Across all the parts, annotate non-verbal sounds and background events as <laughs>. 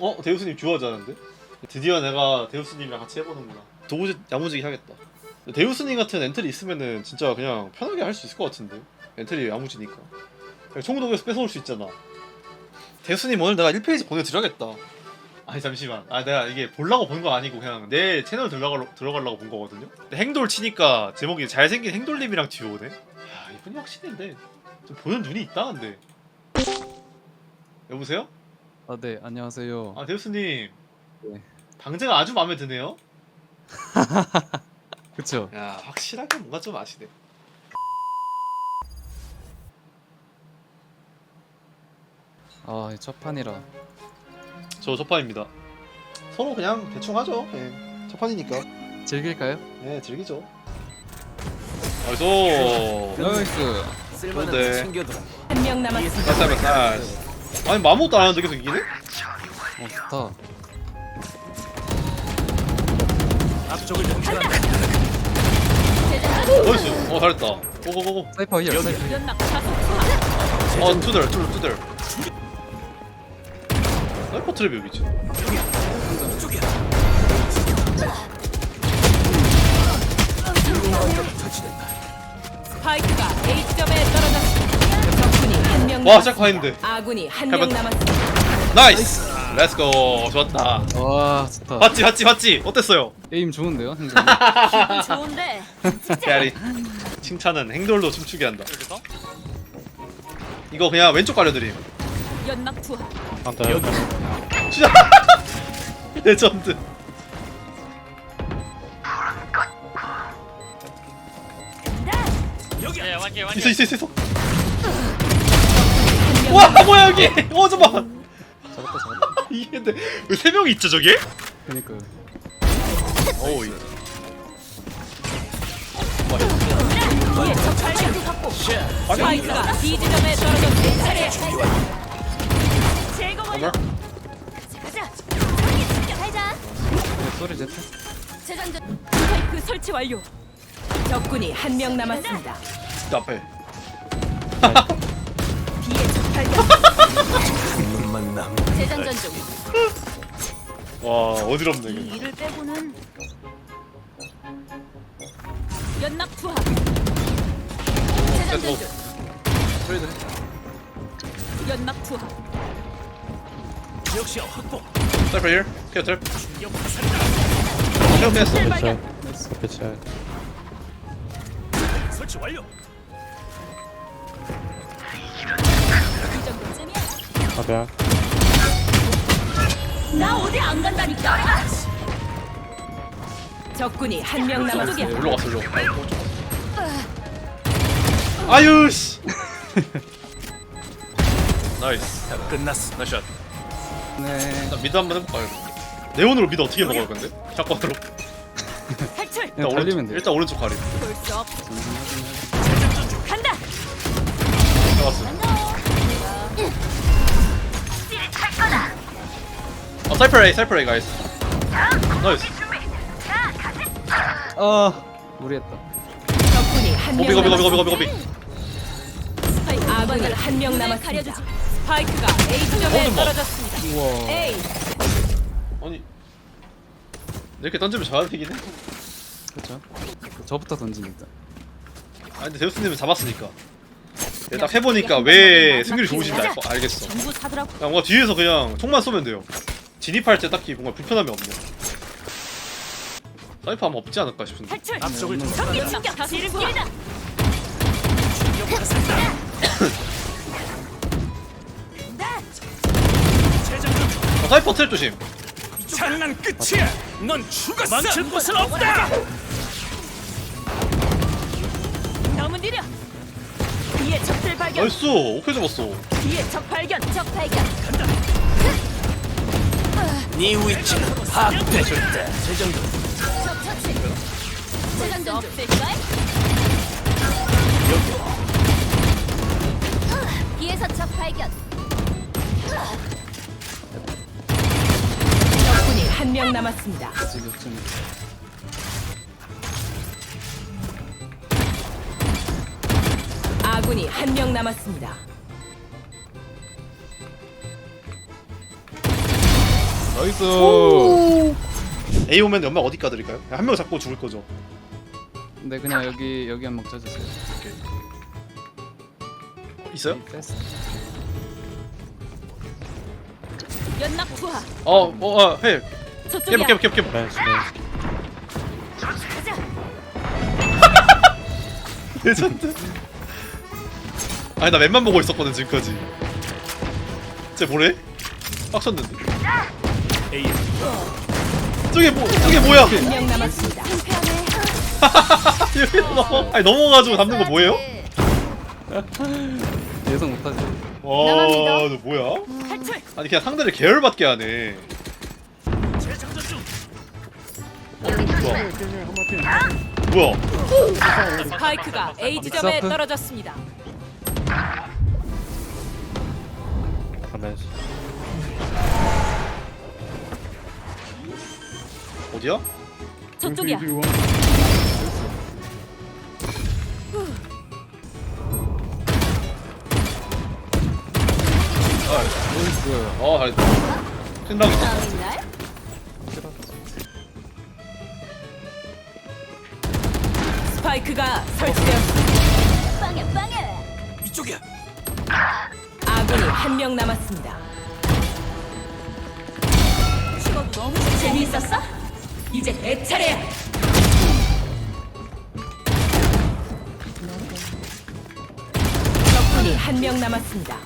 어? 데우스님 좋아하자는데? 드디어 내가 데우스님이랑 같이 해보는구나. 도무지 야무지게 하겠다. 데우스님 같은 엔트리 있으면은 진짜 그냥 편하게 할 수 있을 것 같은데? 엔트리 야무지니까. 총독에서 뺏어올 수 있잖아. 데우스님 오늘 내가 1페이지 보내드려야겠다. 아니 잠시만. 아 내가 이게 보려고 본 거 아니고 그냥 내 채널 들어가려, 들어가려고 본 거거든요? 행돌 치니까 제목이 잘생긴 행돌님이랑 듀오네? 야 이분이 확실한데 좀 보는 눈이 있다 근데. 여보세요? 아, 네, 안녕하세요. 아 데우스님 네. 방제가 아주 마음에 드네요 <laughs> 그쵸? 야 확실하게 뭔가 좀 아시네 아, 이첫 판이라. 저 첫판입니다 서로 그냥 대충 하죠 예 첫판이니까 즐길까요? 예 즐기죠 나이스 나이스. 쓸만한 좋은데. 거 챙겨둬. 한 명 남았습니다. 나이스 나이스 아니 아무것도 안 하는데 계속 이기네? 어, 좋다. 앞쪽을 정찰한다. 나이스 어 잘했다 고고고고 사이퍼 히어, 사이퍼. 연막. 어 투덜 투덜 투덜 사이퍼 트랩이 여기 있지. 스파이크가 A 지점에 떨어졌습니다. 와. 시작 파인데 아군이 한 명 해봤- 남았습니다. 나이스 렛츠고 좋았다 와, 좋다. 봤지 봤지 봤지 어땠어요? 에임 좋은데요, 행동. <laughs> 기분 좋은데. 야리 칭찬은 행돌로 춤추게 한다 이거 그냥 왼쪽 가려드림 연막 투하. 여기 진짜 <laughs> 레전드 여기야. 있어 있어 있어 있어 한명 와 뭐야 여기 어 잠깐만 잡았다, 잡았다. <laughs> 이게 근데 왜세 명이 있죠 저게? 그니까요. 어우 이- 뒤에 적 발견 확보. 스파이크가 B 지점에 떨어졌습니다. 차례. 제거 완료. 가자. 가자. 네, 소리 제트. 재장전. 스파이크 설치 완료. 적군이 한 명 남았습니다. 저 앞에 뒤에 적 발견. 눈만 남. 재장전 중. 와 어지럽네 이거. 이를 빼고는 연막 투하. 재장전 중. 소리들. 연막 투하. 스타이퍼 1 케어 화살이다. 케어 피했어 셀 발견. 설치 완료. 정도쯤이야. 나 어디 안 간다니까. 적군이 한 명 남았습니다. 일로 갔어 일로 아유 씨 <laughs> 나이스 다 끝났어. 나이스 샷 네. 일단 미드 한번 해볼까요? 네온으로 미드 어떻게 먹어요 근데? 샷건으로 탈출. 일단 달리면 오른쪽 돼. 일단 오른쪽 가리 볼수 없. 어 A 사이퍼 A 가이스 나이스 아, 무리했다. 적군이 한명 고비 고비 고비 고비. 고비 고비 스파이크 아군이 한명 남았습니다. 스파이크가 A 지점에 어머. 떨어졌습니다. 우와. A 아니 이렇게 던지면 져야 되긴 해 그쵸? 저부터 던집니다. 아 근데 데우스님은 잡았으니까 내가 딱 해보니까 왜 승률이 좋으신지 알, 거- 알겠어 전부 사더라고. 그냥 뭔가 뒤에서 그냥 총만 쏘면 돼요 진입할 때 딱히 뭔가 불편함이 없네 사이퍼 아마 없지 않을까 싶은데 탈출. 앞쪽을. 충격 다시. 재장전 중. 어, 사이퍼 트랩 조심 장난 끝이야. 넌 죽었어. 망칠 곳은 없다. 너무 느려. 뒤에 적들 발견. 나이스 오케이 잡았어 뒤에 적 발견. 적 발견. 네 위치는. 적 처치. 재장전 없을걸? 뒤에서 적 발견. 적군이 한 명 남았습니다. 아군이 한 명 남았습니다. 나이스. A 오면 연막 어디 까 드릴까요? 한 명 잡고 죽을 거죠. 네 그냥 여기 여기 한번 쳐주세요. 어, 있어요? 됐어. 연락 투하. 어, 어, 어, 해. 저쪽이야. 깨봐, 깨봐, 깨봐, 깨봐. 가자. <laughs> 레전드. 아니 나 맵만 보고 있었거든 지금까지. 쟤 뭐래? 빡쳤는데. A 저게 뭐? 저게 뭐야? 한명 남았습니다. 여기 넘어. 아니 넘어가지고 잡는 거 뭐예요? <laughs> 예상 못하지. 와. 너 뭐야? 탈출. 아니 그냥 상대를 계열받게 하네. 뭐야? 스파이크가 A 지점에 믹스아프. 떨어졌습니다. 어 디야? 저쪽이야. 어, 잘했다. 생각이 다음 날. 스파이크가 설치되었습니다. 빵야 빵야. 이쪽이야. 아군이 한 명 남았습니다. 너무 재미있었어? 이제 내 차례야. 적군이 한 명 남았습니다.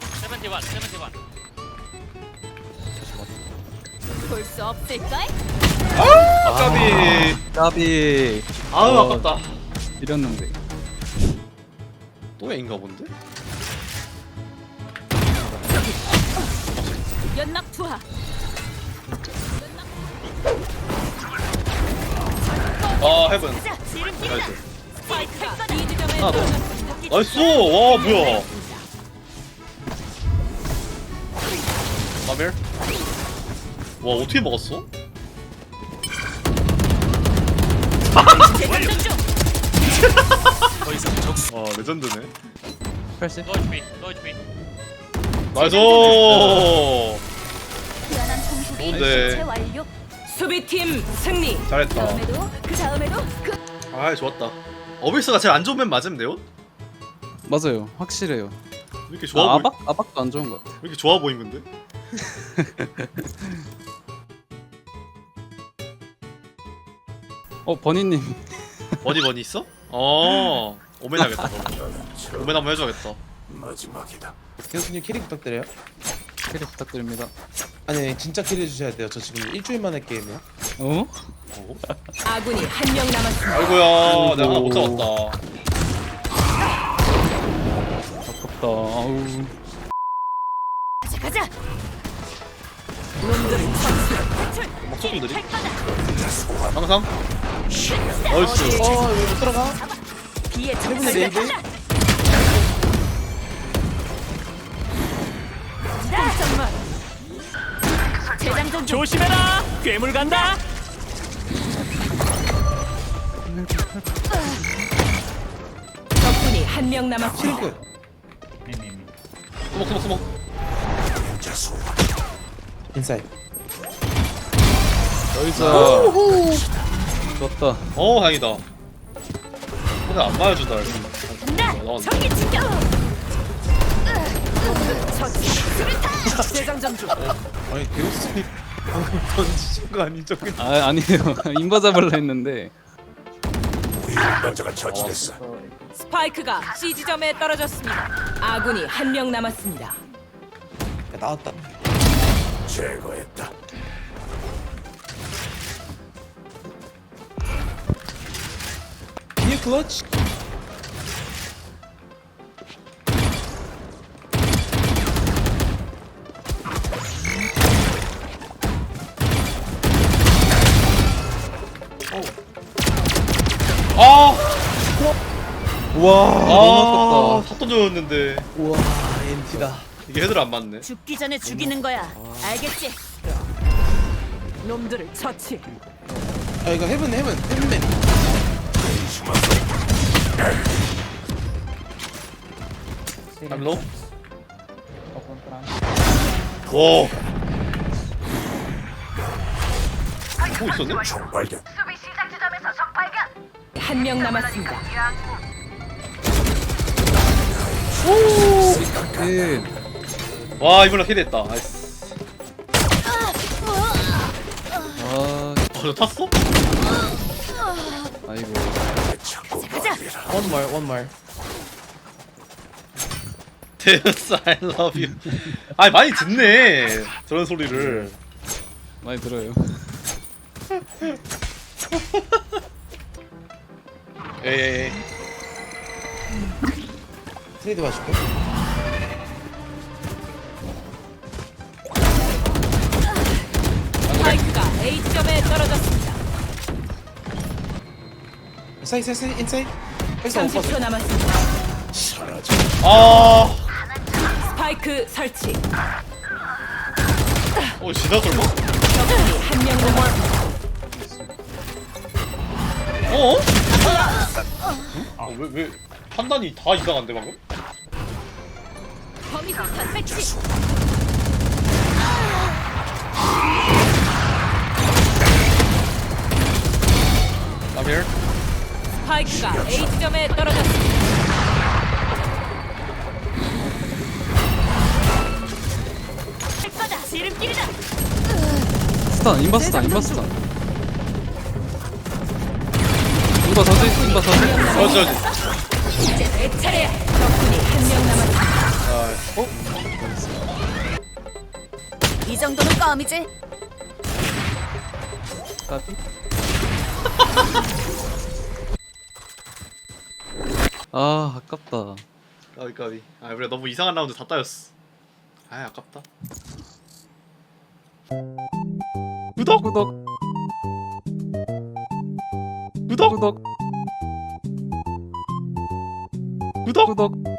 볼수 없을까? 까비. 까비. 아우 어. 아깝다. 이랬는데. 또 A인가 본데? 연락 투하. 아 헤븐. 지름 뛰자. 나이스. 하나 더. 나이스. 와 뭐야? 마멜. 와 어떻게 중. 더 이상 적수. 와 레전드네. 80. 나이스. 통수리 좋은데. 수비팀 승리. 잘했다. 다음에도 그 다음에도 그 아 좋았다. 어비스가 제일 안 좋은 맵 돼요? 맞아요. 확실해요. 왜 이렇게 좋아 아, 보이? 아박 아박도 안 좋은 것 같아. 왜 이렇게 좋아 보인 건데? <laughs> 어 버니님 버니 버니 있어? 어. 그럼. 오멘 한번 해줘야겠다. 마지막이다. 교수님 캐리 부탁드려요. 캐리 부탁드립니다. 아니, 아니 진짜 캐리 해주셔야 돼요. 저 지금 일주일 만에 게임이요. 어? 아군이 한 명 남았습니다. 아이고야, 내가 하나 못 잡았다. 아깝다. 아우. 가자 가자. 목소리들이 할 거다. 항상 나이스. 어, 여기 못 들어가? 비에 적시를 네이드? 조심해라. 괴물 간다. 적군이 한 명 남았습니다. 스모크 스모크 스모크. 인사이. 나이스. 좋다. 어 다행이다. 근데 안 맞아준다. 간다. 나왔네. 전기 충격. 재장전 중. 아니, 교수님 방금 던지신 거 아니죠? 아 아니에요. <laughs> 인바 잡을라 했는데. 남자가 처치됐어. 스파이크가 C 지점에 떨어졌습니다. 아군이 한 명 남았습니다. 야, 나왔다. 제거했다. 뒤에 클러치. 아, 우와. 아, 너무 아깝다. 샀던 줬는데 우와, 엔티다. 이게 헤드를 안 맞네. 죽기 전에 죽이는 거야. 알겠지? 놈들을 처치. 아, 이거 헤븐, 헤븐, 헤븐맨. Low. 와, 뭐 있었네? 한 명 남았습니다. 예. 와 이번에 힐했다 나이스 아 어 너 탔어? 아이고 One more, one more. 데우스 I love you 아니 많이 듣네 저런 소리를 많이 들어요 <laughs> 에이 트레이드 봐줄게. 스파이크가 A 지점에 떨어졌습니다. 사이, 사이, 사이, 인사이드. 여기서 못 봤어. 30초 남았습니다. 아 스파이크 설치. 어, 지나 설마? 적군이 한 명 남았습니다. 어? 어, 왜, 왜, 판단이 다 이상한데, 방금? 범위술탄 배치. I'm here. 스파이크가 A 지점에 떨어졌습니다. 할 거다. 지름길이다. 스탄 인바 스탄 인바 스탄 어, 내 차례야. 적군이 한명 남았습니다. 아, 어? 이 정도는 껌이지. 까비 <laughs> 아 아깝다 까비, 까비. 아, 그래, 너무 이상한 라운드 다 따였어. 아, 아깝다. 구독! 구독 구독! 구독 구독! 구독